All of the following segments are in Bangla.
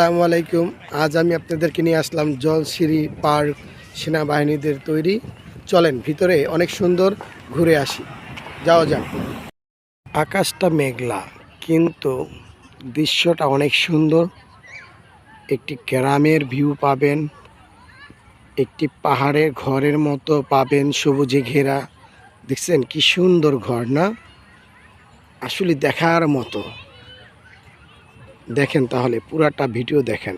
আসসালামু আলাইকুম। আজ আমি আপনাদেরকে নিয়ে আসলাম জলসিঁড়ি পার্ক সেনাবাহিনীদের তৈরি। চলেন ভিতরে অনেক সুন্দর ঘুরে আসি। যাওয়া যাক। আকাশটা মেঘলা, কিন্তু দৃশ্যটা অনেক সুন্দর। একটি গ্রামের ভিউ পাবেন, একটি পাহাড়ের ঘরের মতো পাবেন সবুজে ঘেরা। দেখছেন কি সুন্দর ঘর, না? আসলে দেখার মতো। দেখেন তাহলে, পুরাটা ভিডিও দেখেন।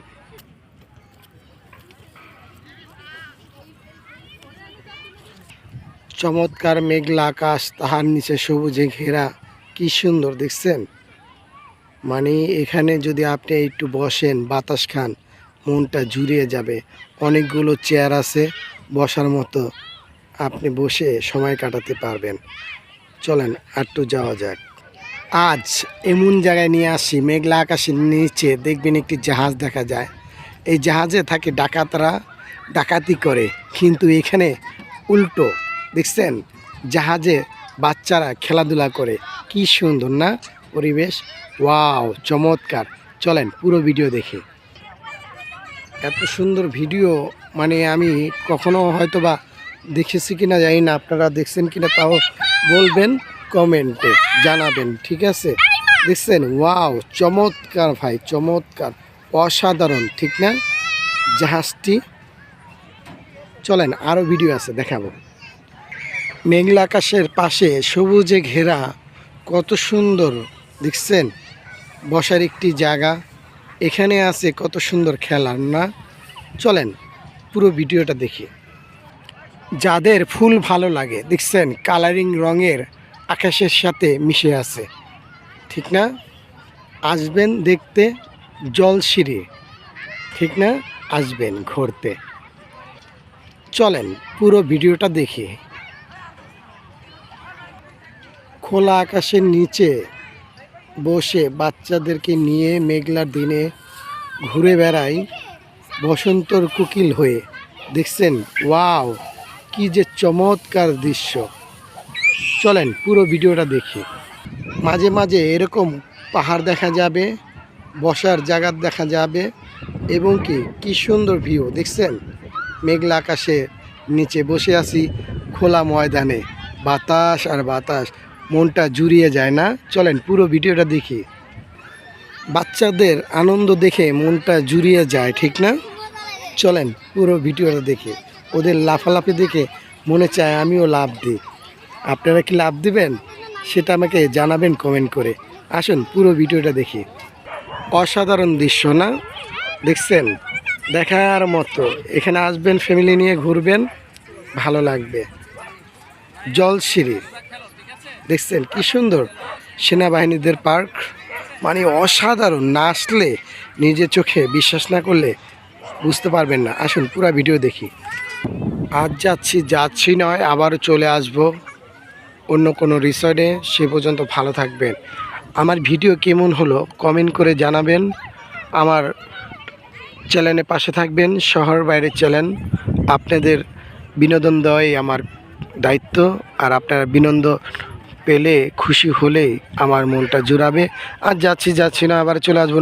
চমৎকার মেঘলা আকাশ, তাহার নিচে সবুজে ঘেরা, কি সুন্দর দেখছেন? মানে এখানে যদি আপনি একটু বসেন, বাতাস খান, মনটা জুড়িয়ে যাবে। অনেকগুলো চেয়ার আছে, বসার মতো আপনি বসে সময় কাটাতে পারবেন। চলেন একটু যাওয়া যাক। আজ এমন জায়গায় নিয়ে আসি, মেঘলা আকাশের নিচে দেখবেন একটি জাহাজ দেখা যায়। এই জাহাজে থাকে ডাকাতরা, ডাকাতি করে। কিন্তু এখানে উল্টো, দেখছেন? জাহাজে বাচ্চারা খেলাধুলা করে। কি সুন্দর না পরিবেশ? ওয়াও, চমৎকার। চলেন পুরো ভিডিও দেখি। এত সুন্দর ভিডিও মানে আমি কখনো হয়তো বা দেখেছি কিনা জানি না, আপনারা দেখছেন কিনা তাও বলবেন। কমেন্টে জানাবেন, ঠিক আছে? দেখছেন? ওয়াও, চমৎকার ভাই, চমৎকার। অসাধারণ, ঠিক না? জাহাজটি চলেন আরও ভিডিও আছে, দেখাবো। মেঘলা আকাশের পাশে সবুজে ঘেরা, কত সুন্দর, দেখছেন? বসার একটি জায়গা, এখানে আছে কত সুন্দর খেলার না? চলেন, পুরো ভিডিওটা দেখি। যাদের ফুল ভালো লাগে, দেখছেন? কালারিং রঙের আকাশের সাথে মিশে আছে। ঠিক না? আসবেন দেখতে জলসিঁড়ি ঠিক না? আসবেন ঘুরতে। চলেন পুরো ভিডিওটা দেখি। খোলা আকাশের নিচে বসে বাচ্চাদেরকে নিয়ে মেঘলার দিনে ঘুরে বেড়াই বসন্তর কুকিল হয়ে। দেখছেন? ওয়াও! কি যে চমৎকার দৃশ্য! চলেন পুরো ভিডিওটা দেখি। মাঝে মাঝে এরকম পাহাড় দেখা যাবে, বসার জায়গা দেখা যাবে, এবং কি কি সুন্দর ভিউ, দেখছেন? মেঘলা আকাশে নিচে বসে আছি খোলা ময়দানে। বাতাস আর বাতাস, মনটা জুড়িয়ে যায় না? চলেন পুরো ভিডিওটা দেখি। বাচ্চাদের আনন্দ দেখে মনটা জুড়িয়ে যায়, ঠিক না? চলেন পুরো ভিডিওটা দেখে। ওদের লাফালাফি দেখে মনে চায় আমিও লাভ দিই। আপনারা কি লাভ দিবেন? সেটা আমাকে জানাবেন কমেন্ট করে। আসুন, পুরো ভিডিওটা দেখি। অসাধারণ দৃশ্য, না? দেখছেন? দেখার মতো। এখানে আসবেন ফ্যামিলি নিয়ে ঘুরবেন, ভালো লাগবে। জলসিঁড়ি। দেখছেন? কি সুন্দর। সেনাবাহিনীদের পার্ক। মানে অসাধারণ। না আসলে নিজের চোখে বিশ্বাস না করলে বুঝতে পারবেন না। আসুন, পুরো ভিডিও দেখি। আজ যাচ্ছি যাচ্ছি নয়, আবারও চলে আসব। অন্য কোনো রিসর্টে, সে পর্যন্ত ভালো থাকবেন। আমার ভিডিও কেমন হলো কমেন্ট করে জানাবেন। আমার চ্যানেলের পাশে থাকবেন, শহর বাইরের চ্যানেল। আপনাদের বিনোদন দেওয়াই আমার দায়িত্ব, আর আপনারা বিনোদন পেলে খুশি হলেই আমার মনটা জুড়াবে। আর যাচ্ছি যাচ্ছি না, আবার চলে আসব